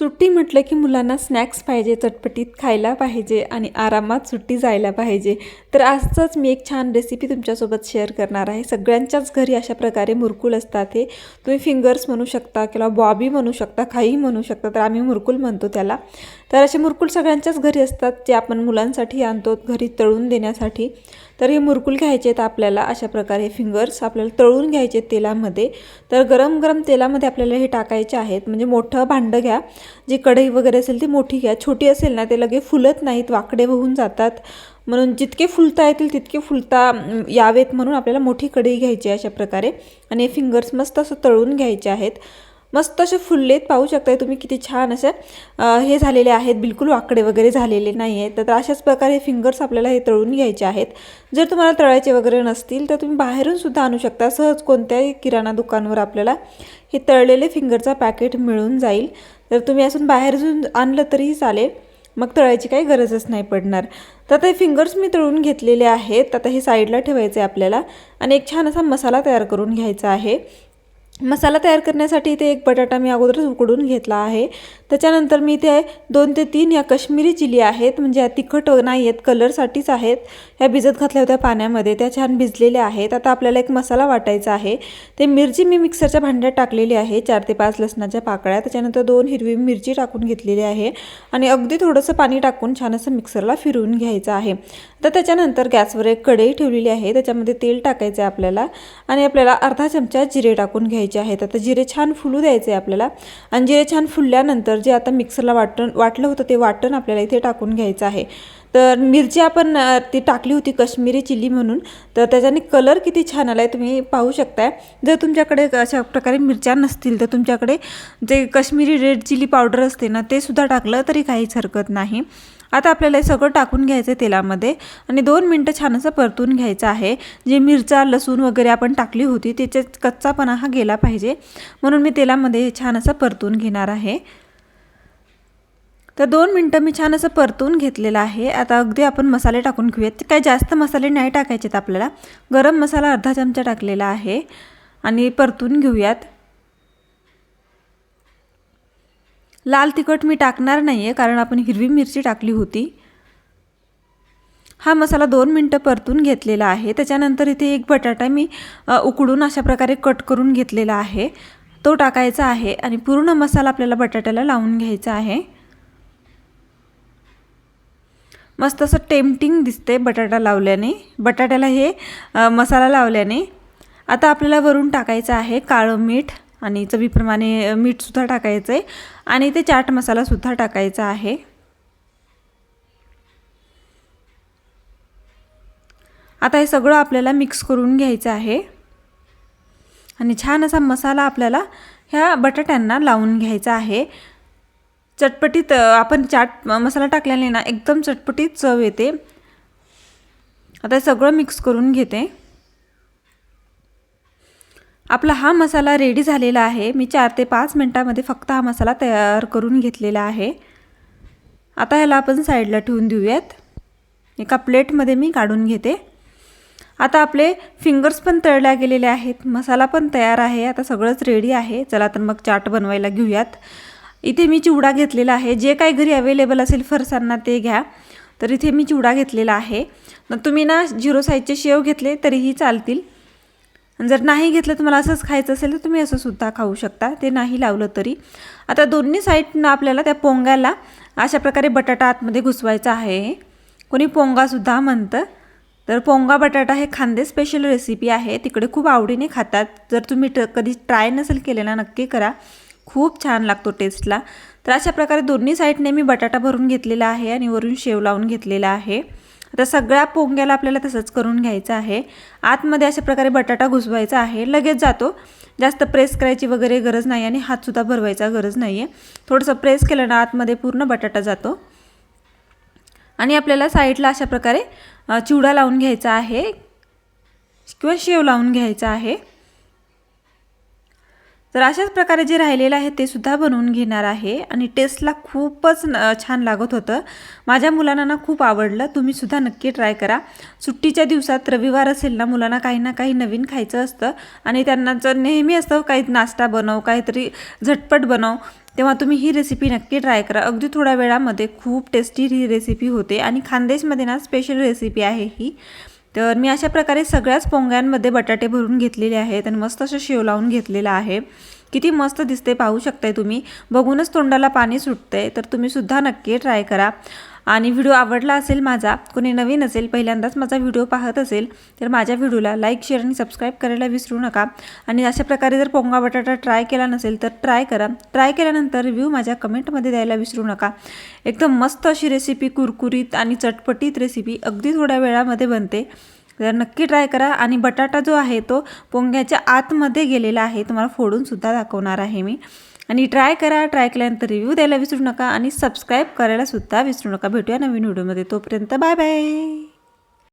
सुट्टी म्हटलं की मुलांना स्नॅक्स पाहिजे चटपटीत खायला पाहिजे आणि आरामात सुट्टी जायला पाहिजे. तर आजच मी एक छान रेसिपी तुमच्यासोबत शेअर करणार आहे. सगळ्यांच्याच घरी अशा प्रकारे मुरकुल असतात हे. तुम्ही फिंगर्स म्हणू शकता किंवा बॉबी म्हणू शकता काही म्हणू शकता तर आम्ही मुरकुल म्हणतो त्याला. तर असे मुरकुल सगळ्यांच्याच घरी असतात जे आपण मुलांसाठी आणतो घरी तळून देण्यासाठी. तर हे मुरकुल घ्यायचे आहेत आपल्याला अशा प्रकारे फिंगर्स आपल्याला तळून घ्यायचे आहेत तेलामध्ये. तर गरम गरम तेलामध्ये आपल्याला हे टाकायचे आहेत. म्हणजे मोठं भांडं घ्या. जी कढई वगैरे असेल ती मोठी घ्या. छोटी असेल ना ते लगे फुलत नाहीत. वाकडे होऊन जातात. म्हणून जितके फुलता येतील तितके फुलता यावेत म्हणून आपल्याला मोठी कढई घ्यायची आहे अशा प्रकारे. आणि हे फिंगर्स मस्त असं तळून घ्यायचे आहेत. मस्त असे फुललेत पाहू शकताय तुम्ही किती छान असे हे झालेले आहेत बिलकुल वाकडे वगैरे झालेले नाही आहेत तर अशाच प्रकारे फिंगर्स आपल्याला हे तळून घ्यायचे आहेत. जर तुम्हाला तळायचे वगैरे नसतील तर तुम्ही बाहेरून सुद्धा आणू शकता. सहज कोणत्याही किराणा दुकानावर आपल्याला हे तळलेले फिंगरचा पॅकेट मिळून जाईल. तर तुम्ही असून बाहेरून आणलं तरीही चालेल. मग तळायची काही गरजच नाही पडणार. तर आता हे फिंगर्स मी तळून घेतलेले आहेत. आता हे साईडला ठेवायचे आहे आपल्याला. आणि एक छान असा मसाला तयार करून घ्यायचा आहे. मसाला तयार करण्यासाठी इथे एक बटाटा मी अगोदरच उकडून घेतला आहे. त्याच्यानंतर मी इथे दोन ते तीन या कश्मीरी चिली आहेत. म्हणजे या तिखट नाही आहेत कलरसाठीच आहेत. ह्या भिजत घातल्या होत्या पाण्यामध्ये त्या छान भिजलेल्या आहेत. आता आपल्याला एक मसाला वाटायचा आहे. ते मिरची मी मिक्सरच्या भांड्यात टाकलेली आहे चार ते पाच लसणाच्या पाकळ्या. त्याच्यानंतर दोन हिरवी मिरची टाकून घेतलेली आहे. आणि अगदी थोडंसं पाणी टाकून छान असं मिक्सरला फिरवून घ्यायचं आहे. तर त्याच्यानंतर गॅसवर एक कढई ठेवलेली आहे. त्याच्यामध्ये तेल टाकायचं आहे आपल्याला. आणि आपल्याला अर्धा चमचा जिरे टाकून घ्यायचे आहेत आता जिरे छान फुलू द्यायचे आहे आपल्याला. आणि जिरे छान फुलल्यानंतर जे आता मिक्सरला वाटण वाटलं होतं ते वाटण आपल्याला इथे टाकून घ्यायचं आहे. तर मिरची आपण ती टाकली होती कश्मीरी चिली म्हणून. तर त्याच्याने कलर किती छान आला आहे तुम्ही पाहू शकताय. जर तुमच्याकडे अशा प्रकारे मिरच्या नसतील तर तुमच्याकडे जे कश्मीरी रेड चिली पावडर असते ना ते सुद्धा टाकलं तरी काहीच हरकत नाही. आता आपल्याला हे सगळं टाकून घ्यायचं आहे तेलामध्ये आणि दोन मिनटं छान असं परतून घ्यायचं आहे. जे मिरचा लसूण वगैरे आपण टाकली होती त्याच्यात कच्चापणा हा गेला पाहिजे. म्हणून मी तेलामध्ये छान असं परतून घेणार आहे. तर दोन मिनटं मी छान असं परतून घेतलेलं आहे. आता अगदी आपण मसाले टाकून घेऊयात. काही जास्त मसाले नाही टाकायचे आहेत आपल्याला. गरम मसाला अर्धा चमचा टाकलेला आहे. आणि परतून घेऊयात. लाल तिखट मी टाकणार नाही आहे कारण आपण हिरवी मिरची टाकली होती. हा मसाला दोन मिनटं परतून घेतलेला आहे. त्याच्यानंतर इथे एक बटाटा मी उकडून अशा प्रकारे कट करून घेतलेला आहे. तो टाकायचा आहे आणि पूर्ण मसाला आपल्याला बटाट्याला लावून घ्यायचा आहे. मस्त असं टेम्पटिंग दिसते बटाटा लावल्याने. बटाट्याला हे मसाला लावल्याने. आता आपल्याला वरून टाकायचं आहे काळं मीठ आणि चवीप्रमाणे मीठसुद्धा टाकायचं आहे आणि ते चाट मसालासुद्धा टाकायचा आहे. आता हे सगळं आपल्याला मिक्स करून घ्यायचं आहे. आणि छान असा मसाला आपल्याला ह्या बटाट्यांना लावून घ्यायचा आहे. चटपटीत आपण चाट मसाला टाकल्याने ना एकदम चटपटीत चव येते. आता सगळं मिक्स करून घेते. आपला हा मसाला रेडी झालेला आहे. मी चार ते पाच मिनटामध्ये फक्त हा मसाला तयार करून घेतलेला आहे. आता ह्याला आपण साईडला ठेवून देऊयात. एका प्लेटमध्ये मी काढून घेते. आता आपले फिंगर्स पण तळल्या गेलेले आहेत. मसाला पण तयार आहे. आता सगळंच रेडी आहे. चला तर मग चाट बनवायला घेऊयात. इथे मी चिवडा घेतलेला आहे. जे काही घरी अवेलेबल असेल फरसांना ते घ्या. तर इथे मी चिवडा घेतलेला आहे. मग तुम्ही ना झिरो साईजचे शेव घेतले तरीही चालतील. जर नाही घेतलं तुम्हाला असंच खायचं असेल तर तुम्ही असं सुद्धा खाऊ शकता. ते नाही लावलं तरी. आता दोन्ही साईडनं आपल्याला त्या पोंग्याला अशा प्रकारे बटाटा आतमध्ये घुसवायचा आहे. कोणी पोंगासुद्धा म्हणतं. तर पोंगा बटाटा हे खांदे स्पेशल रेसिपी आहे. तिकडे खूप आवडीने खातात. जर तुम्ही ट कधी ट्राय नसेल केलेला नक्की करा. खूप छान लागतो टेस्टला. तर अशा प्रकारे दोन्ही साईडने मी बटाटा भरून घेतलेला आहे आणि वरून शेव लावून घेतलेला आहे. आता सगळ्या पोंग्याला आपल्याला तसंच करून घ्यायचं आहे. आतमध्ये अशा प्रकारे बटाटा घुसवायचा आहे. लगेच जातो. जास्त प्रेस करायची वगैरे गरज नाही आणि हातसुद्धा भरवायचा गरज नाही आहे थोडंसं प्रेस केलं ना आतमध्ये पूर्ण बटाटा जातो. आणि आपल्याला साईडला अशा प्रकारे चिवडा लावून घ्यायचा आहे. किंवा शेव लावून घ्यायचा आहे. तर अशाच प्रकारे जे राहिलेलं आहे ते सुद्धा बनवून घेणार आहे. आणि टेस्टला खूपच छान लागत होतं. माझ्या मुलांना ना खूप आवडलं. तुम्ही सुद्धा नक्की ट्राय करा. सुट्टीच्या दिवसात रविवार असेल ना मुलांना काही ना काही नवीन खायचं असतं. आणि त्यांना जर नेहमी असतं काही नाश्ता बनव काहीतरी झटपट बनव तेव्हा तुम्ही ही रेसिपी नक्की ट्राय करा. अगदी थोड्या वेळामध्ये खूप टेस्टी ही रेसिपी होते. आणि खानदेशमध्ये ना स्पेशल रेसिपी आहे ही. तर मी अशा प्रकारे सगळ्याच पोंग्यांमध्ये बटाटे भरून घेतलेले आहेत आणि मस्त असं शेव लावून घेतलेला आहे. किती मस्त दिसते पाहू शकताय तुम्ही. बघूनच तोंडाला पाणी सुटतंय तर तुम्ही सुद्धा नक्की ट्राय करा. आणि व्हिडिओ आवडला असेल माझा कोणी नवीन असेल पहिल्यांदाच माझा व्हिडिओ पाहत असेल तर माझ्या व्हिडिओला लाईक शेअर आणि सबस्क्राईब करायला विसरू नका. आणि अशा प्रकारे जर पोंगा बटाटा ट्राय केला नसेल तर ट्राय करा. ट्राय केल्यानंतर रिव्ह्यू माझ्या कमेंटमध्ये द्यायला विसरू नका. एकदम मस्त अशी रेसिपी कुरकुरीत आणि चटपटीत रेसिपी अगदी थोड्या वेळामध्ये बनते. तर नक्की ट्राय करा. आणि बटाटा जो आहे तो पोंग्याच्या आतमध्ये गेलेला आहे. तुम्हाला फोडूनसुद्धा दाखवणार आहे मी. आणि ट्राय करा. ट्राय केल्यानंतर रिव्ह्यू द्यायला विसरू नका. आणि सबस्क्राईब करायलासुद्धा विसरू नका. भेटूया नवीन व्हिडिओमध्ये तोपर्यंत बाय बाय